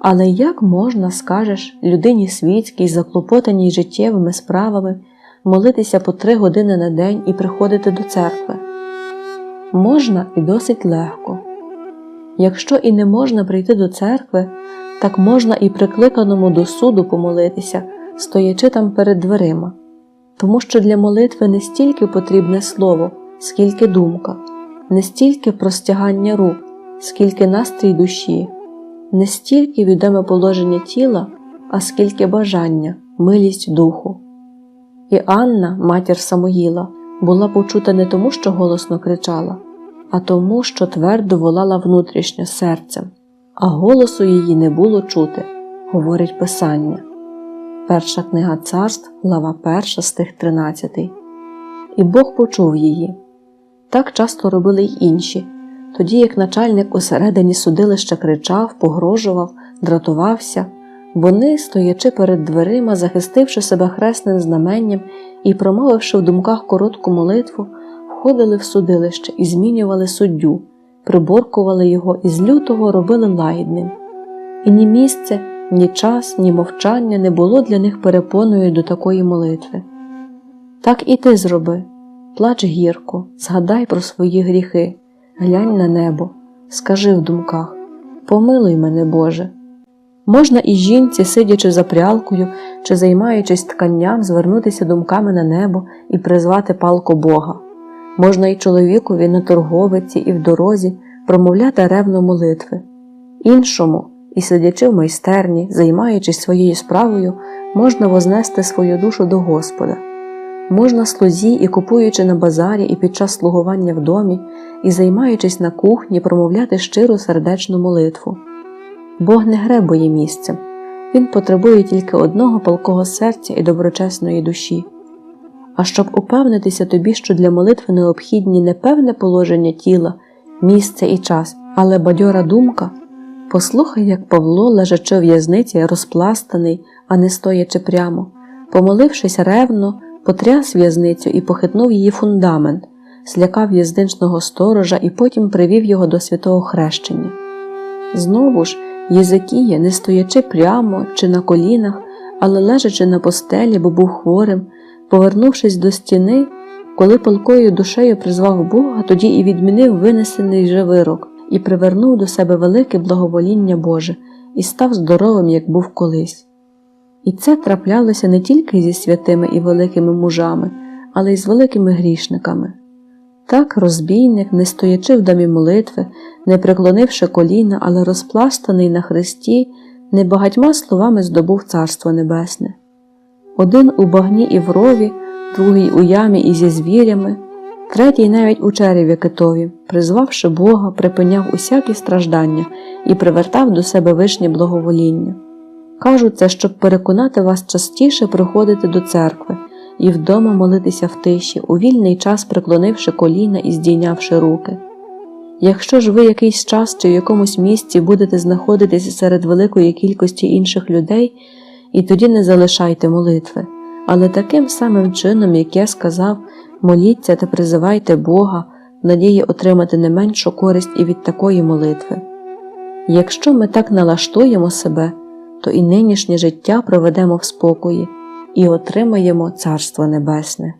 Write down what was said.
Але як можна, скажеш, людині світській, заклопотаній життєвими справами, молитися по три години на день і приходити до церкви? Можна і досить легко. Якщо і не можна прийти до церкви, так можна і прикликаному до суду помолитися, стоячи там перед дверима, тому що для молитви не стільки потрібне слово, скільки думка, не стільки простягання рук, скільки настрій душі, не стільки відоме положення тіла, а скільки бажання, милість духу. І Анна, матір Самоїла, була почута не тому, що голосно кричала, а тому, що твердо волала внутрішньо серцем, а голосу її не було чути, говорить Писання. Перша книга царств, глава 1, стих 13. І Бог почув її. Так часто робили й інші, тоді як начальник усередині судилища кричав, погрожував, дратувався, вони, стоячи перед дверима, захистивши себе хресним знаменням і промовивши в думках коротку молитву, входили в судилище і змінювали суддю, приборкували його і з лютого робили лагідним. І ні місце, ні час, ні мовчання не було для них перепоною до такої молитви. Так і ти зроби, плач гірко, згадай про свої гріхи, глянь на небо, скажи в думках Помилуй мене, Боже. Можна і жінці, сидячи за прялкою чи займаючись тканням, звернутися думками на небо і призвати палку Бога. Можна і чоловікові на торговиці і в дорозі промовляти ревно молитви. Іншому, і сидячи в майстерні, займаючись своєю справою, можна вознести свою душу до Господа. Можна слузі і купуючи на базарі і під час слугування в домі, і займаючись на кухні, промовляти щиру сердечну молитву. Бог не гребує місцем, Він потребує тільки одного палкого серця і доброчесної душі. А щоб упевнитися тобі, що для молитви необхідні не певне положення тіла, місце і час, але бадьора думка, послухай, як Павло, лежачи в в'язниці, розпластаний, а не стоячи прямо, помолившись ревно, потряс в'язницю і похитнув її фундамент, злякав в'язничного сторожа і потім привів його до святого хрещення. Знову ж, Єзекія, не стоячи прямо чи на колінах, але лежачи на постелі, бо був хворим, повернувшись до стіни, коли палкою душею призвав Бога, тоді і відмінив винесений же вирок, і привернув до себе велике благовоління Боже, і став здоровим, як був колись. І це траплялося не тільки зі святими і великими мужами, але й з великими грішниками. Так розбійник, не стоячи в домі молитви, не преклонивши коліна, але розпластаний на хресті, небагатьма словами здобув Царство Небесне. Один у багні і в рові, другий у ямі і зі звірями, третій навіть у череві китові, призвавши Бога, припиняв усякі страждання і привертав до себе вишнє благовоління. Кажу це, щоб переконати вас частіше приходити до церкви і вдома молитися в тиші, у вільний час преклонивши коліна і здійнявши руки. Якщо ж ви якийсь час чи в якомусь місці будете знаходитися серед великої кількості інших людей, і тоді не залишайте молитви, але таким самим чином, як я сказав, моліться та призивайте Бога в надії отримати не меншу користь і від такої молитви. Якщо ми так налаштуємо себе, то і нинішнє життя проведемо в спокої і отримаємо Царство Небесне.